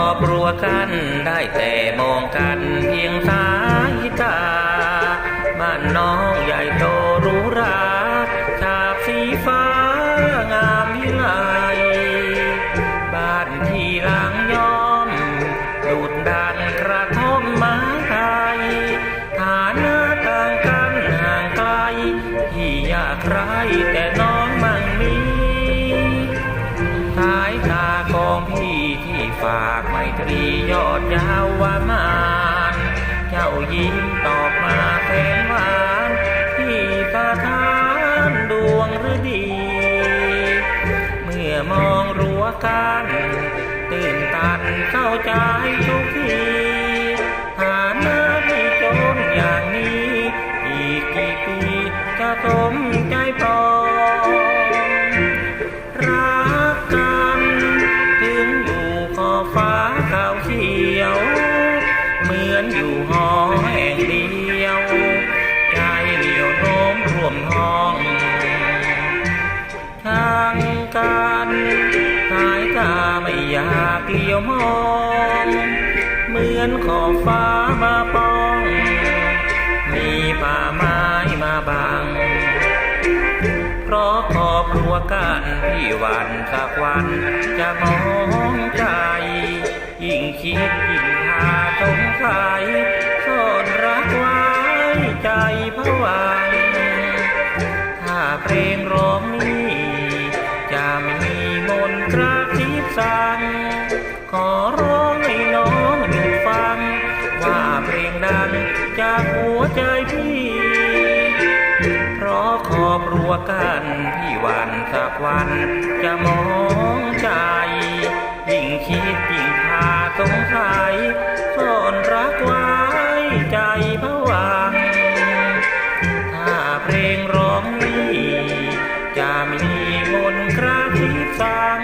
ครอบครัวกันได้แต่มองกันเพียงสายตา บ้านน้องใหญ่โตรูราฉาบสีฟ้างามวิไลบ้านที่หลังย้อมดูดดังกระท่อมไม้ไทยฐานะต่างกันห่างไกลที่ยากใครแต่น้องมั่งมีสายตาของพี่ที่ ฝากไมตรียอดยาววามานเจ้ายิ้มตอบมาแสนหวานที่ประทานดวงฤดี เมื่อมองรั้วกันตื่นตันเข้าใจ อยากเลี้ยวมอง เหมือนขอบฟ้ามาป้อง มีป่าไม้มาบัง เพราะครอบครัวกันพี่วันสักวัน จะมองใจ ยิ่งคิดยิ่งพาสงสัยซ่อนรักไว้ใจผวังถ้าเพลงร้องนี้ ขอร้องให้น้องหยุดฟัง ว่าเพลงดังจากหัวใจพี่ เพราะครอบรัวกันพี่วันสักวันจะมองใจยิ่งคิดยิ่งพาสงสัยซ่อนรักไว้ใจผวังถ้าเพลงร้องนี้จะมีมนต์กระทิบสั่ง